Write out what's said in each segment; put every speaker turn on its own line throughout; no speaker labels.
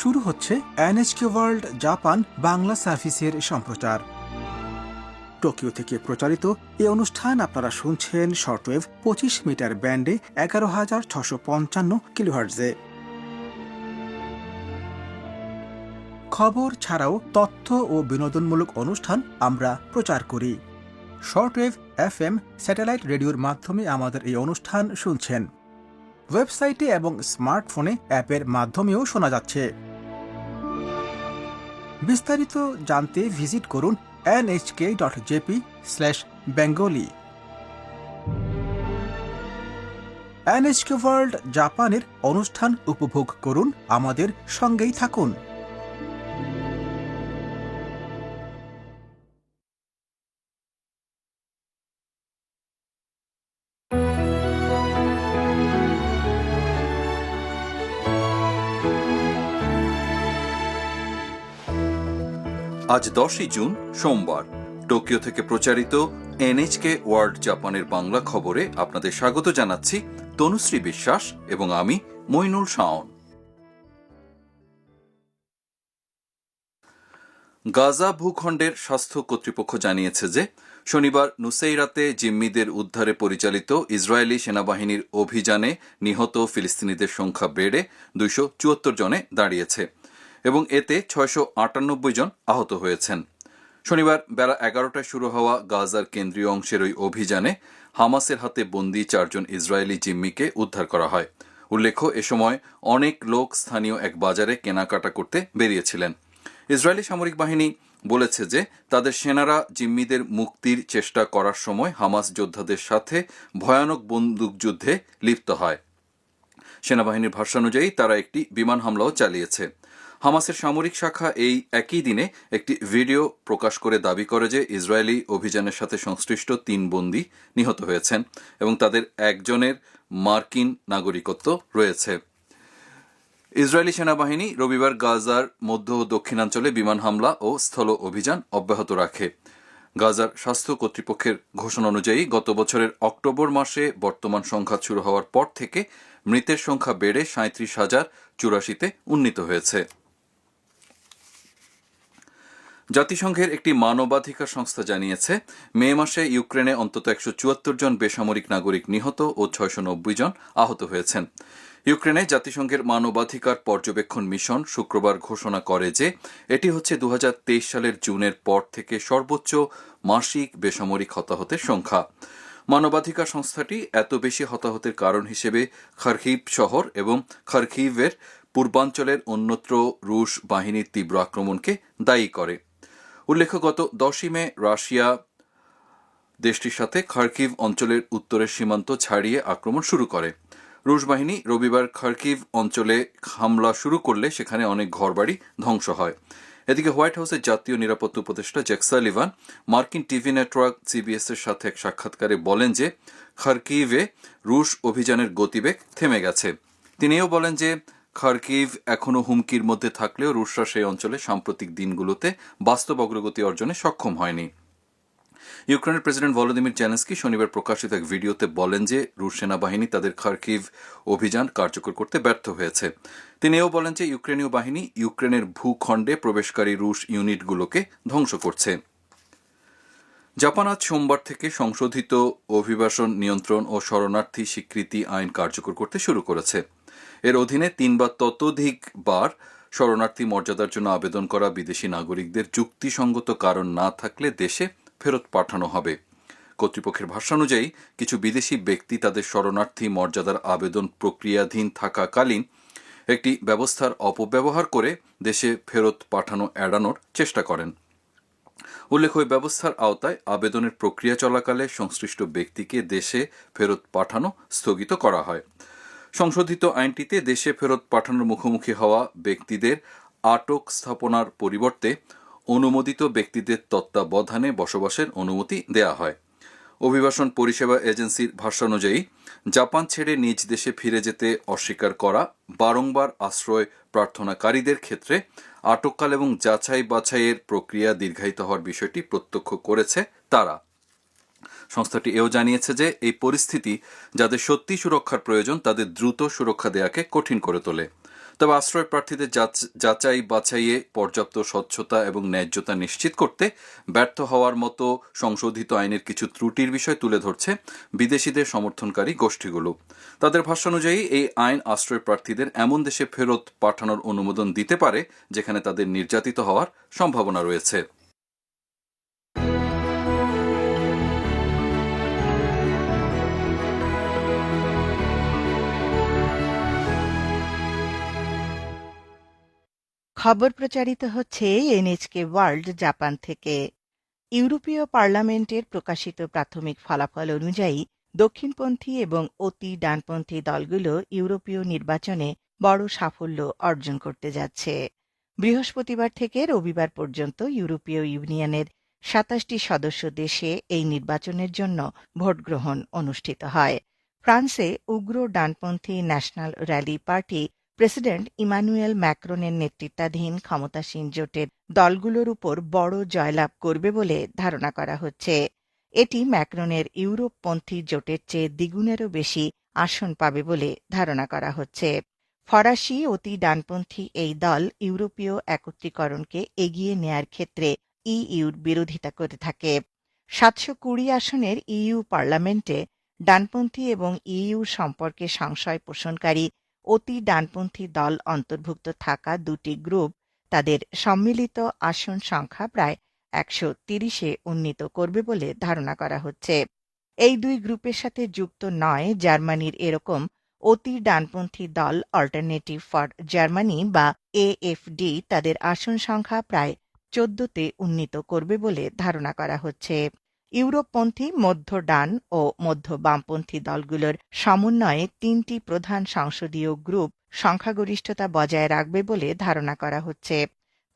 শুরু হচ্ছে এনএচকে world Japan Bangla সার্ভিসের সম্প্রচার। টোকিও থেকে প্রচারিত এই অনুষ্ঠান আপনারা শুনছেন শর্টওয়েভ পঁচিশ মিটার ব্যান্ডে এগারো হাজার ছশো পঞ্চান্ন কিলোহার্টজে। খবর ছাড়াও তথ্য ও বিনোদনমূলক অনুষ্ঠান আমরা প্রচার করি। শর্টওয়েভ এফ এম স্যাটেলাইট রেডিওর মাধ্যমে আমাদের এই অনুষ্ঠান শুনছেন। ওয়েবসাইটে এবং স্মার্টফোনে অ্যাপের মাধ্যমেও শোনা যাচ্ছে। বিস্তারিত জানতে ভিজিট করুন NHK dot JP slash Bengali NHK world জাপানের অনুষ্ঠান উপভোগ করুন। আমাদের সঙ্গেই থাকুন।
আজ দশই জুন, সোমবার। টোকিও থেকে প্রচারিত এনএইচকে ওয়ার্ল্ড জাপানের বাংলা খবরে আপনাদের স্বাগত জানাচ্ছি তনুশ্রী বিশ্বাস এবং আমি মইনুল শাওন। গাজা ভূখণ্ডের স্বাস্থ্য কর্তৃপক্ষ জানিয়েছে যে, শনিবার নুসেইরাতে জিম্মিদের উদ্ধারে পরিচালিত ইসরায়েলি সেনাবাহিনীর অভিযানে নিহত ফিলিস্তিনিদের সংখ্যা বেড়ে দুইশো চুয়াত্তর জনে দাঁড়িয়েছে। এবং এতে ছয়শো আটানব্বই জন আহত হয়েছেন। শনিবার বেলা এগারোটায় শুরু হওয়া গাজার কেন্দ্রীয় অংশের ওই অভিযানে হামাসের হাতে বন্দি চারজন ইসরায়েলি জিম্মিকে উদ্ধার করা হয়। উল্লেখ্য, এ সময় অনেক লোক স্থানীয় এক বাজারে কেনাকাটা করতে বেরিয়েছিলেন। ইসরায়েলি সামরিক বাহিনী বলেছে যে তাদের সেনারা জিম্মিদের মুক্তির চেষ্টা করার সময় হামাস যোদ্ধাদের সাথে ভয়ানক বন্দুকযুদ্ধে লিপ্ত হয়। সেনাবাহিনীর ভাষ্যানুযায়ী তারা একটি বিমান হামলাও চালিয়েছে। হামাসের সামরিক শাখা এই একই দিনে একটি ভিডিও প্রকাশ করে দাবি করে যে ইসরায়েলি অভিযানের সাথে সংশ্লিষ্ট তিন বন্দী নিহত হয়েছেন এবং তাদের একজনের মার্কিন নাগরিকত্ব রয়েছে। ইসরায়েলি সেনাবাহিনী রবিবার গাজার মধ্য ও দক্ষিণাঞ্চলে বিমান হামলা ও স্থল অভিযান অব্যাহত রাখে। গাজার স্বাস্থ্য কর্তৃপক্ষের ঘোষণা অনুযায়ী গত বছরের অক্টোবর মাসে বর্তমান সংঘাত শুরু হওয়ার পর থেকে মৃতের সংখ্যা বেড়ে সাঁত্রিশ হাজার চুরাশিতে উন্নীত হয়েছে। জাতিসংঘের একটি মানবাধিকার সংস্থা জানিয়েছে, মে মাসে ইউক্রেনে অন্তত একশো চুয়াত্তর জন বেসামরিক নাগরিক নিহত ও ছয়শো নব্বই জন আহত হয়েছেন। ইউক্রেনে জাতিসংঘের মানবাধিকার পর্যবেক্ষণ মিশন শুক্রবার ঘোষণা করে যে, এটি হচ্ছে দু হাজার তেইশ সালের জুনের পর থেকে সর্বোচ্চ মাসিক বেসামরিক হতাহতের সংখ্যা। মানবাধিকার সংস্থাটি এত বেশি হতাহতের কারণ হিসেবে খারকিভ শহর এবং খারকিভের পূর্বাঞ্চলের অন্যত্র রুশ বাহিনীর তীব্র আক্রমণকে দায়ী করে। উল্লেখ্য গত দশই মে রাশিয়া দেশটির সাথে খার্কিভ অঞ্চলের উত্তরের সীমান্ত ছাড়িয়ে আক্রমণ শুরু করে। রুশ বাহিনী রবিবার খার্কিভ অঞ্চলে হামলা শুরু করলে সেখানে অনেক ঘরবাড়ি ধ্বংস হয়। এদিকে হোয়াইট হাউসের জাতীয় নিরাপত্তা উপদেষ্টা জ্যাকসা লিভান মার্কিন টিভি নেটওয়ার্ক সিবিএস এর সাথে এক সাক্ষাৎকারে বলেন যে, খার্কিভে রুশ অভিযানের গতিবেগ থেমে গেছে। তিনিও বলেন যে খার্কিভ এখনও হুমকির মধ্যে থাকলেও রুশরা সেই অঞ্চলে সাম্প্রতিক দিনগুলোতে বাস্তব অগ্রগতি অর্জনে সক্ষম হয়নি। ইউক্রেনের প্রেসিডেন্ট ভলোদিমির জেলেন্সকি শনিবার প্রকাশিত এক ভিডিওতে বলেন যে, রুশ সেনাবাহিনী তাদের খার্কিভ অভিযান কার্যকর করতে ব্যর্থ হয়েছে। তিনি এও বলেন যে, ইউক্রেনীয় বাহিনী ইউক্রেনের ভূখণ্ডে প্রবেশকারী রুশ ইউনিটগুলোকে ধ্বংস করছে। জাপান আজ সোমবার থেকে সংশোধিত অভিবাসন নিয়ন্ত্রণ ও শরণার্থী স্বীকৃতি আইন কার্যকর করতে শুরু করেছে। এর অধীনে তিন বা ততোধিক বার শরণার্থী মর্যাদার জন্য আবেদন করা বিদেশি নাগরিকদের যুক্তিসঙ্গত কারণ না থাকলে দেশে ফেরত পাঠানো হবে। কর্তৃপক্ষের ভাষ্যানুযায়ী কিছু বিদেশি ব্যক্তি তাদের শরণার্থী মর্যাদার আবেদন প্রক্রিয়াধীন থাকাকালীন একটি ব্যবস্থার অপব্যবহার করে দেশে ফেরত পাঠানো এড়ানোর চেষ্টা করেন। উল্লেখ্য ওই ব্যবস্থার আওতায় আবেদনের প্রক্রিয়া চলাকালে সংশ্লিষ্ট ব্যক্তিকে দেশে ফেরত পাঠানো স্থগিত করা হয়। সংশোধিত আইনটিতে দেশে ফেরত পাঠানোর মুখোমুখি হওয়া ব্যক্তিদের আটক স্থাপনার পরিবর্তে অনুমোদিত ব্যক্তিদের তত্ত্বাবধানে বসবাসের অনুমতি দেয়া হয়। অভিবাসন পরিষেবা এজেন্সির ভাষ্যানুযায়ী জাপান ছেড়ে নিজ দেশে ফিরে যেতে অস্বীকার করা বারংবার আশ্রয় প্রার্থনাকারীদের ক্ষেত্রে আটককাল এবং যাচাই বাছাইয়ের প্রক্রিয়া দীর্ঘায়িত হওয়ার বিষয়টি প্রত্যক্ষ করেছে তারা। সংস্থাটি এও জানিয়েছে যে এই পরিস্থিতি যাদের সত্যি সুরক্ষার প্রয়োজন, তাদের দ্রুত সুরক্ষা দেয়াকে কঠিন করে তোলে। তবে আশ্রয় প্রার্থীদের যাচাই বাছাইয়ে পর্যাপ্ত স্বচ্ছতা এবং ন্যায্যতা নিশ্চিত করতে ব্যর্থ হওয়ার মতো সংশোধিত আইনের কিছু ত্রুটির বিষয় তুলে ধরছে বিদেশিদের সমর্থনকারী গোষ্ঠীগুলো। তাদের ভাষ্যানুযায়ী এই আইন আশ্রয় প্রার্থীদের এমন দেশে ফেরত পাঠানোর অনুমোদন দিতে পারে, যেখানে তাদের নির্যাতিত হওয়ার সম্ভাবনা রয়েছে।
খবর প্রচারিত হচ্ছে এনএচকে ওয়ার্ল্ড জাপান থেকে। ইউরোপীয় পার্লামেন্টের প্রকাশিত প্রাথমিক ফলাফল অনুযায়ী, দক্ষিণপন্থী এবং অতি ডানপন্থী দলগুলো ইউরোপীয় নির্বাচনে বড় সাফল্য অর্জন করতে যাচ্ছে। বৃহস্পতিবার থেকে রবিবার পর্যন্ত ইউরোপীয় ইউনিয়নের সাতাশটি সদস্য দেশে এই নির্বাচনের জন্য ভোট গ্রহণ অনুষ্ঠিত হয়। ফ্রান্সে উগ্র ডানপন্থী national rally party president Emmanuel ম্যাক্রনের নেতৃত্বাধীন ক্ষমতাসীন জোটের দলগুলোর উপর বড় জয়লাভ করবে বলে ধারণা করা হচ্ছে। এটি ম্যাক্রনের ইউরোপপন্থী জোটের চেয়ে দ্বিগুণেরও বেশি আসন পাবে বলে ধারণা করা হচ্ছে। ফরাসি অতি ডানপন্থী এই দল ইউরোপীয় একত্রীকরণকে এগিয়ে নেয়ার ক্ষেত্রে ইইউর বিরোধিতা করে থাকে। সাতশো কুড়ি আসনের ইইউ পার্লামেন্টে ডানপন্থী এবং ইইউ সম্পর্কে সংশয় পোষণকারী অতি ডানপন্থী দল অন্তর্ভুক্ত থাকা দুটি গ্রুপ তাদের সম্মিলিত আসন সংখ্যা প্রায় একশো তিরিশে উন্নীত করবে বলে ধারণা করা হচ্ছে। এই দুই গ্রুপের সাথে যুক্ত নয় জার্মানির এরকম অতি ডানপন্থী দল অল্টারনেটিভ ফর জার্মানি বা এএফডি তাদের আসন সংখ্যা প্রায় চোদ্দতে উন্নীত করবে বলে ধারণা করা হচ্ছে। ইউরোপপন্থী মধ্য ডান ও মধ্য বামপন্থী দলগুলোর সমন্বয়ে তিনটি প্রধান সংসদীয় গ্রুপ সংখ্যাগরিষ্ঠতা বজায় রাখবে বলে ধারণা করা হচ্ছে।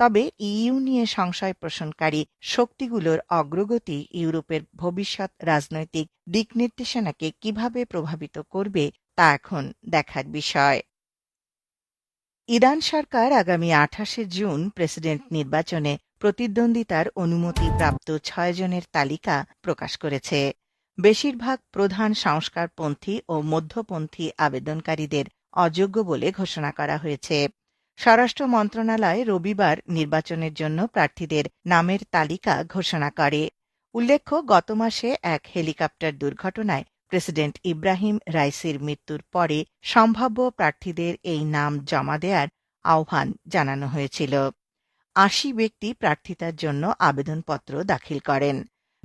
তবে ইইউ নিয়ে সংশয় পোষণকারী শক্তিগুলোর অগ্রগতি ইউরোপের ভবিষ্যৎ রাজনৈতিক দিক নির্দেশনাকে কীভাবে প্রভাবিত করবে তা এখন দেখার বিষয়। ইরান সরকার আগামী আঠাশে জুন প্রেসিডেন্ট নির্বাচনে প্রতিদ্বন্দ্বিতার অনুমতিপ্রাপ্ত ছয় জনের তালিকা প্রকাশ করেছে। বেশিরভাগ প্রধান সংস্কারপন্থী ও মধ্যপন্থী আবেদনকারীদের অযোগ্য বলে ঘোষণা করা হয়েছে। স্বরাষ্ট্র মন্ত্রণালয় রবিবার নির্বাচনের জন্য প্রার্থীদের নামের তালিকা ঘোষণা করে। উল্লেখ্য, গত মাসে এক হেলিকপ্টার দুর্ঘটনায় প্রেসিডেন্ট ইব্রাহিম রাইসির মৃত্যুর পরে সম্ভাব্য প্রার্থীদের এই নাম জমা দেওয়ার আহ্বান জানানো হয়েছিল। আশি ব্যক্তি প্রার্থিতার জন্য আবেদনপত্র দাখিল করেন।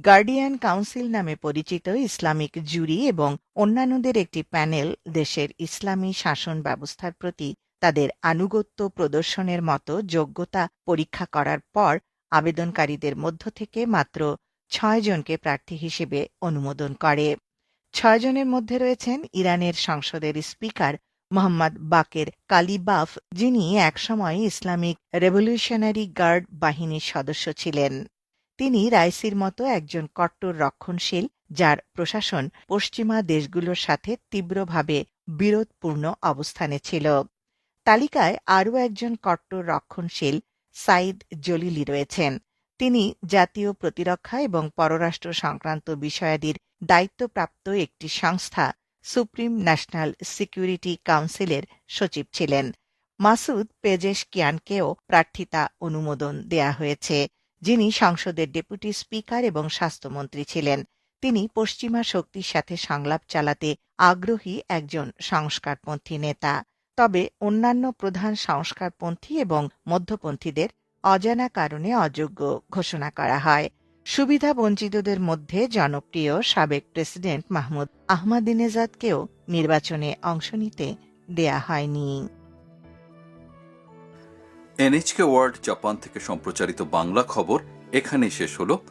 গার্ডিয়ান কাউন্সিল নামে পরিচিত ইসলামিক জুরি এবং অন্যান্যদের একটি প্যানেল দেশের ইসলামী শাসন ব্যবস্থার প্রতি তাদের আনুগত্য প্রদর্শনের মতো যোগ্যতা পরীক্ষা করার পর আবেদনকারীদের মধ্য থেকে মাত্র ছয় জনকে প্রার্থী হিসেবে অনুমোদন করে। ছয়জনের মধ্যে রয়েছেন ইরানের সংসদের স্পিকার মোহাম্মদ বাকের কালিবাফ যিনি একসময় ইসলামিক রেভলিউশনারি গার্ড বাহিনীর সদস্য ছিলেন। তিনি রাইসির মতো একজন কট্টর রক্ষণশীল, যার প্রশাসন পশ্চিমা দেশগুলোর সাথে তীব্রভাবে বিরোধপূর্ণ অবস্থানে ছিল। তালিকায় আরও একজন কট্টর রক্ষণশীল সাইদ জলিলি রয়েছেন। তিনি জাতীয় প্রতিরক্ষা এবং পররাষ্ট্র সংক্রান্ত বিষয়াদির দায়িত্বপ্রাপ্ত একটি সংস্থা সুপ্রিম ন্যাশনাল সিকিউরিটি কাউন্সিলের সচিব ছিলেন। মাসুদ পেজেশ কিয়ানকেও প্রার্থিতা অনুমোদন দেয়া হয়েছে। যিনি সংসদের ডেপুটি স্পিকার এবং স্বাস্থ্যমন্ত্রী ছিলেন। তিনি পশ্চিমা শক্তির সাথে সংলাপ চালাতে আগ্রহী একজন সংস্কারপন্থী নেতা। তবে অন্যান্য প্রধান সংস্কারপন্থী এবং মধ্যপন্থীদের অজানা কারণে অযোগ্য ঘোষণা করা হয়। সুবিধা বঞ্চিতদের মধ্যে জনপ্রিয় সাবেক প্রেসিডেন্ট মাহমুদ আহমাদিনেজাদকেও নির্বাচনে অংশ নিতে দেয়া হয়নি।
এনএচকে ওয়ার্ল্ড জাপান থেকে সম্প্রচারিত বাংলা খবর এখানেই শেষ হলো।